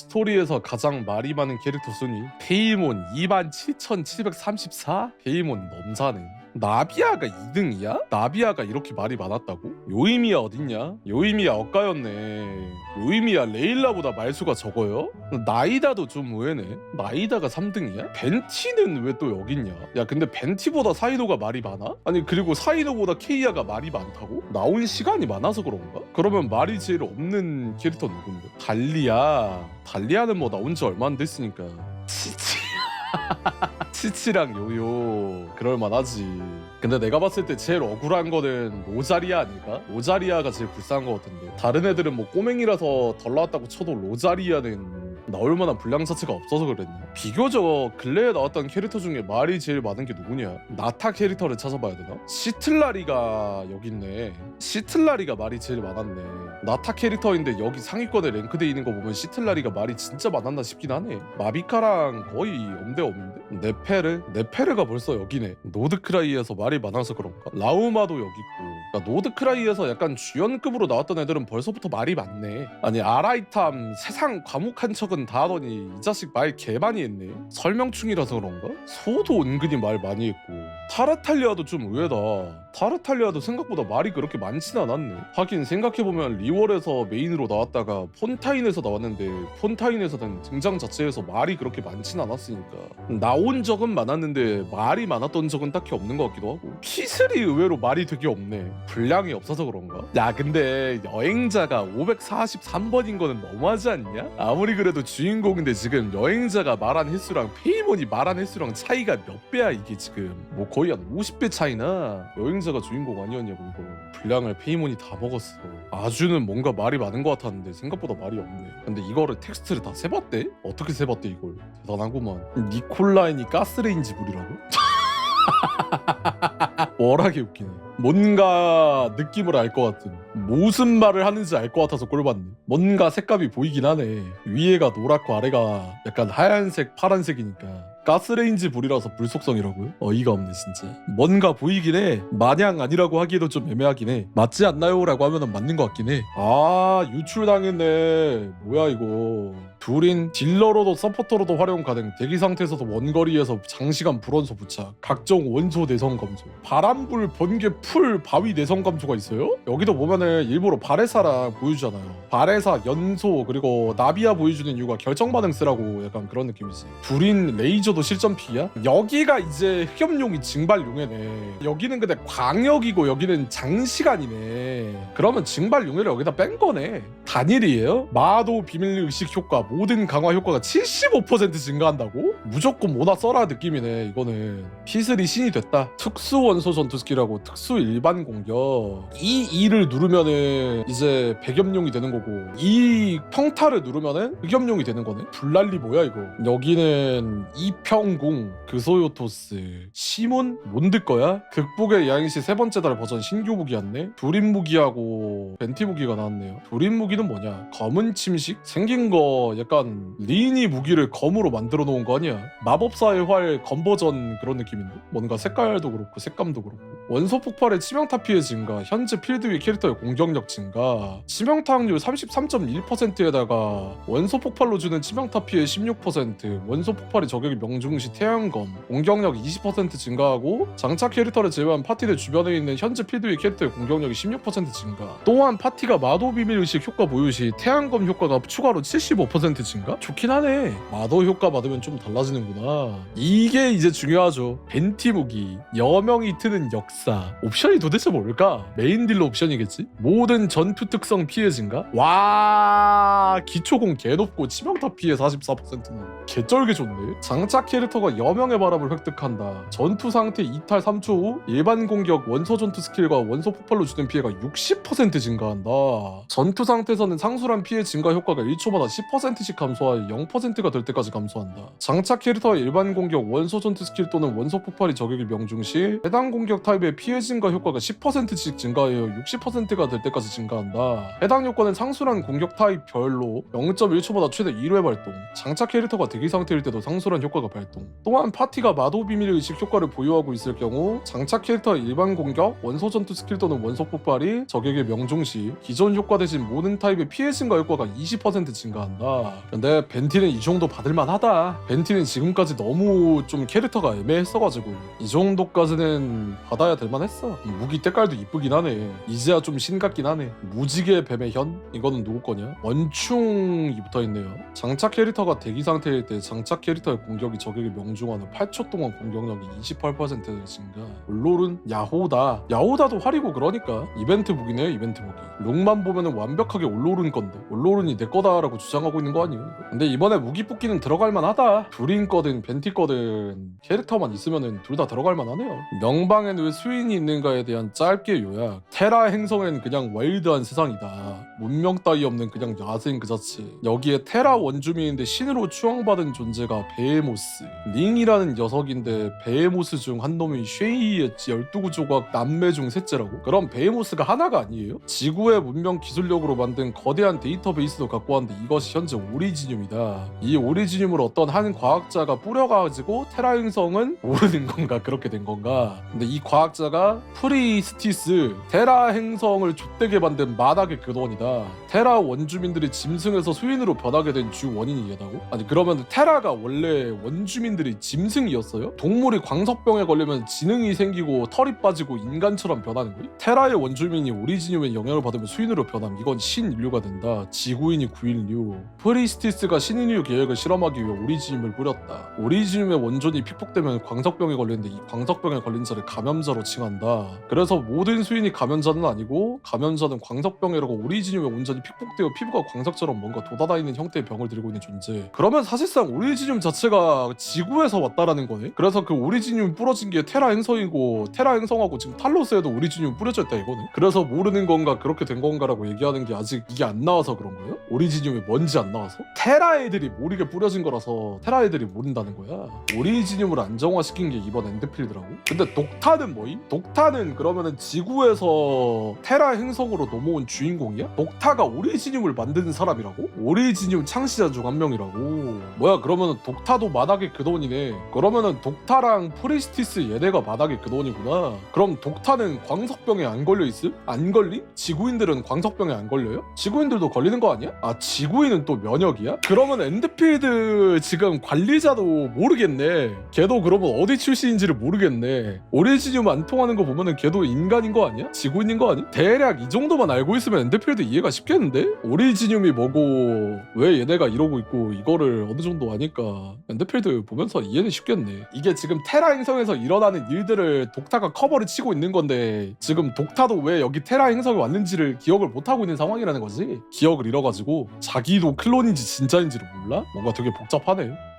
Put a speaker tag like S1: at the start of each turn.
S1: 스토리에서 가장 말이 많은 캐릭터 순위 페이몬 27,734? 페이몬 넘사네 나비아가 2등이야? 나비아가 이렇게 말이 많았다고? 요이미야 어딨냐? 요이미야 엇가였네 요이미야 레일라보다 말수가 적어요? 나이다도 좀 의외네 나이다가 3등이야? 벤티는 왜 또 여기 있냐? 야 근데 벤티보다 사이노가 말이 많아? 아니 그리고 사이노보다 케이아가 말이 많다고? 나온 시간이 많아서 그런가? 그러면 말이 제일 없는 캐릭터 누군데? 달리아 달리아는 뭐 나온 지 얼마 안 됐으니까 치치 치치랑 요요. 그럴만하지. 근데 내가 봤을 때 제일 억울한 거는 로자리아 아닐까? 로자리아가 제일 불쌍한 거 같은데. 다른 애들은 뭐 꼬맹이라서 덜 나왔다고 쳐도 로자리아는 나올 만한 분량 자체가 없어서 그랬냐 비교적 근래에 나왔던 캐릭터 중에 말이 제일 많은 게 누구냐? 나타 캐릭터를 찾아봐야 되나? 시틀라리가 여기 있네. 시틀라리가 말이 제일 많았네. 나타 캐릭터인데 여기 상위권에 랭크돼 있는 거 보면 시틀라리가 말이 진짜 많았나 싶긴 하네. 마비카랑 거의 엄대 없는데? 네페르? 네페르가 벌써 여기네. 노드크라이에서 말이 많아서 그런가? 라우마도 여기 있고. 그러니까 노드크라이에서 약간 주연급으로 나왔던 애들은 벌써부터 말이 많네. 아니 아라이탐 세상 과묵한 척은 다 하더니 이 자식 말 개 많이 했네 설명충이라서 그런가? 소도 은근히 말 많이 했고 타르탈리아도 좀 의외다. 타르탈리아도 생각보다 말이 그렇게 많진 않았네. 하긴 생각해보면 리월에서 메인으로 나왔다가 폰타인에서 나왔는데 폰타인에서는 등장 자체에서 말이 그렇게 많진 않았으니까. 나온 적은 많았는데 말이 많았던 적은 딱히 없는 것 같기도 하고. 피슬이 의외로 말이 되게 없네. 분량이 없어서 그런가? 야 근데 여행자가 543번인 거는 너무하지 않냐? 아무리 그래도 주인공인데 지금 여행자가 말한 횟수랑 페이몬이 말한 횟수랑 차이가 몇 배야 이게 지금? 뭐 거의 한 50배 차이나 여행자가 주인공 아니었냐고 이거. 분량을 페이몬이 다 먹었어. 아주는 뭔가 말이 많은 것 같았는데 생각보다 말이 없네. 근데 이거를 텍스트를 다 세봤대? 어떻게 세봤대 이걸? 대단하구만. 니콜라인이 가스레인지 불이라고? 워낙에 웃기네. 뭔가 느낌을 알 것 같은. 무슨 말을 하는지 알 것 같아서 꼴봤네. 뭔가 색감이 보이긴 하네. 위에가 노랗고 아래가 약간 하얀색 파란색이니까 가스레인지 불이라서 불속성이라고요? 어이가 없네 진짜. 뭔가 보이긴 해. 마냥 아니라고 하기에도 좀 애매하긴 해. 맞지 않나요? 라고 하면 맞는 것 같긴 해아 유출당했네. 뭐야 이거. 둘인 딜러로도 서포터로도 활용 가능. 대기 상태에서도 원거리에서 장시간 불원소 부착. 각종 원소 내성 감소. 바람불 번개 풀 바위 내성 감소가 있어요? 여기도 보면은 일부러 바레사랑 보여주잖아요. 바레사 연소 그리고 나비아 보여주는 이유가 결정 반응 쓰라고 약간 그런 느낌이지. 둘인 레이저 도 실전 피야? 여기가 이제 흑염룡이 징발용해네. 여기는 근데 광역이고 여기는 장시간이네. 그러면 징발용해를 여기다 뺀 거네. 단일이에요? 마도 비밀 의식 효과 모든 강화 효과가 75% 증가한다고? 무조건 뭐나 써라 느낌이네 이거는. 피슬이 신이 됐다. 특수 원소 전투 스킬하고 특수 일반 공격. 이 2를 누르면은 이제 백염룡이 되는 거고 이 평타를 누르면은 흑염룡이 되는 거네? 불랄리 뭐야 이거? 여기는 이 평궁 그소요토스 시몬? 몬드 거야? 극복의 야행시 세 번째 달 버전 신규 무기였네? 두린 무기하고 벤티 무기가 나왔네요. 두린 무기는 뭐냐? 검은 침식? 생긴 거 약간 리니 무기를 검으로 만들어 놓은 거 아니야? 마법사의 활 검 버전 그런 느낌인데? 뭔가 색깔도 그렇고 색감도 그렇고. 원소 폭발의 치명타 피해 증가 현재 필드 위 캐릭터의 공격력 증가. 치명타 확률 33.1%에다가 원소 폭발로 주는 치명타 피해 16% 원소 폭발이 적용이 명 중시 태양검 공격력 20% 증가하고 장착 캐릭터를 제외한 파티 내 주변에 있는 현재 필드 위 캐릭터의 공격력이 16% 증가 또한 파티가 마도 비밀 의식 효과 보유 시 태양검 효과가 추가로 75% 증가? 좋긴 하네 마도 효과 받으면 좀 달라지는구나 이게 이제 중요하죠 벤티 무기 여명이 트는 역사 옵션이 도대체 뭘까? 메인 딜러 옵션이겠지? 모든 전투 특성 피해 증가? 와 기초공 개 높고 치명타 피해 44%는 개쩔게 좋네 장착 캐릭터가 여명의 바람을 획득한다 전투 상태 이탈 3초 후 일반 공격 원소 전투 스킬과 원소 폭발로 주는 피해가 60% 증가한다 전투 상태에서는 상수란 피해 증가 효과가 1초마다 10%씩 감소하여 0%가 될 때까지 감소한다 장착 캐릭터의 일반 공격 원소 전투 스킬 또는 원소 폭발이 적용이 명중 시 해당 공격 타입의 피해 증가 효과가 10%씩 증가하여 60%가 될 때까지 증가한다. 해당 효과는 상수란 공격 타입 별로 0.1초마다 최대 1회 발동. 장착 캐릭터가 대기 상태일 때도 상수란 효과가 발동. 또한 파티가 마도 비밀 의식 효과를 보유하고 있을 경우 장착 캐릭터의 일반 공격, 원소 전투 스킬 또는 원소 폭발이 적에게 명중 시 기존 효과 대신 모든 타입의 피해 증가 효과가 20% 증가한다. 근데 벤티는 이 정도 받을만 하다. 벤티는 지금까지 너무 좀 캐릭터가 애매했어가지고 이 정도까지는 받아야 될만 했어. 이 무기 때깔도 이쁘긴 하네. 이제야 좀 신같긴 하네. 무지개 뱀의 현? 이거는 누구 거냐? 원충이 붙어있네요. 장착 캐릭터가 대기 상태일 때 장착 캐릭터의 공격이 적에게 명중하는 8초 동안 공격력이 28% 증가. 롤은 야호다. 야호다도 활이고 그러니까 이벤트 무기네요 이벤트 무기. 룩만 보면은 완벽하게 올로른 건데 올로른이 내 거다라고 주장하고 있는 거 아니에요? 근데 이번에 무기 뽑기는 들어갈 만하다. 둘인 거든 벤티 거든 캐릭터만 있으면은 둘 다 들어갈 만하네요. 명방에는 왜 수인이 있는가에 대한 짧게 요약. 테라 행성엔 그냥 와일드한 세상이다. 문명 따위 없는 그냥 야생 그 자체. 여기에 테라 원주민인데 신으로 추앙받은 존재가 베헤모스. 링이라는 녀석인데 베헤모스 중 한 놈이 쉐이의 12구 조각 남매 중 셋째라고? 그럼 베헤모스가 하나가 아니에요? 지구의 문명 기술력으로 만든 거대한 데이터베이스도 갖고 왔는데 이것이 현재 오리지늄이다. 이 오리지늄을 어떤 한 과학자가 뿌려가지고 테라 행성은 모르는 건가 그렇게 된 건가? 근데 이 과학자가 프리스티스 테라 행성을 좆되게 만든 마닥의 근원이다. 거니까 테라 원주민들이 짐승에서 수인으로 변하게 된 주 원인이 얘다고? 아니 그러면 테라가 원래 원주민들이 짐승이었어요? 동물이 광석병에 걸리면 지능이 생기고 털이 빠지고 인간처럼 변하는 거야? 테라의 원주민이 오리지늄의 영향을 받으면 수인으로 변함 이건 신인류가 된다. 지구인이 구인류. 프리스티스가 신인류 계획을 실험하기 위해 오리지늄을 뿌렸다. 오리지늄의 원존이 피폭되면 광석병에 걸리는데 이 광석병에 걸린 자를 감염자로 칭한다. 그래서 모든 수인이 감염자는 아니고 감염자는 광석병이라고 오리지늄의 온전 히 픽폭되어 피부가 광석처럼 뭔가 돋아다니는 형태의 병을 들고 있는 존재. 그러면 사실상 오리지늄 자체가 지구에서 왔다라는 거네. 그래서 그 오리지늄 뿌려진 게 테라 행성이고 테라 행성하고 지금 탈로스에도 오리지늄 뿌려져 있다 이거는. 그래서 모르는 건가 그렇게 된 건가라고 얘기하는 게 아직 이게 안 나와서 그런 거예요? 오리지늄이 뭔지 안 나와서? 테라 애들이 모르게 뿌려진 거라서 테라 애들이 모른다는 거야. 오리지늄을 안정화시킨 게 이번 엔드필드라고? 근데 독타는 뭐임? 독타는 그러면은 지구에서 테라 행성으로 넘어온 주인공이야? 독타가 오리지늄을 만드는 사람이라고? 오리지늄 창시자 중 한 명이라고. 뭐야 그러면은 독타도 마닥의 근원이네. 그러면은 독타랑 프리스티스 얘네가 마닥의 근원이구나. 그럼 독타는 광석병에 안 걸려 있음? 안 걸림? 지구인들은 광석병에 안 걸려요? 지구인들도 걸리는 거 아니야? 아 지구인은 또 면역이야? 그러면 엔드필드 지금 관리자도 모르겠네. 걔도 그러면 어디 출신인지를 모르겠네. 오리지늄 안 통하는 거 보면은 걔도 인간인 거 아니야? 지구인인 거 아니? 대략 이 정도만 알고 있으면 엔드필드 이해가 쉽 겠는데? 오리지늄이 뭐고 왜 얘네가 이러고 있고 이거를 어느 정도 아니까 엔드필드 보면서 이해는 쉽겠네. 이게 지금 테라 행성에서 일어나는 일들을 독타가 커버를 치고 있는 건데 지금 독타도 왜 여기 테라 행성에 왔는지를 기억을 못 하고 있는 상황이라는 거지. 기억을 잃어가지고 자기도 클론인지 진짜인지를 몰라? 뭔가 되게 복잡하네.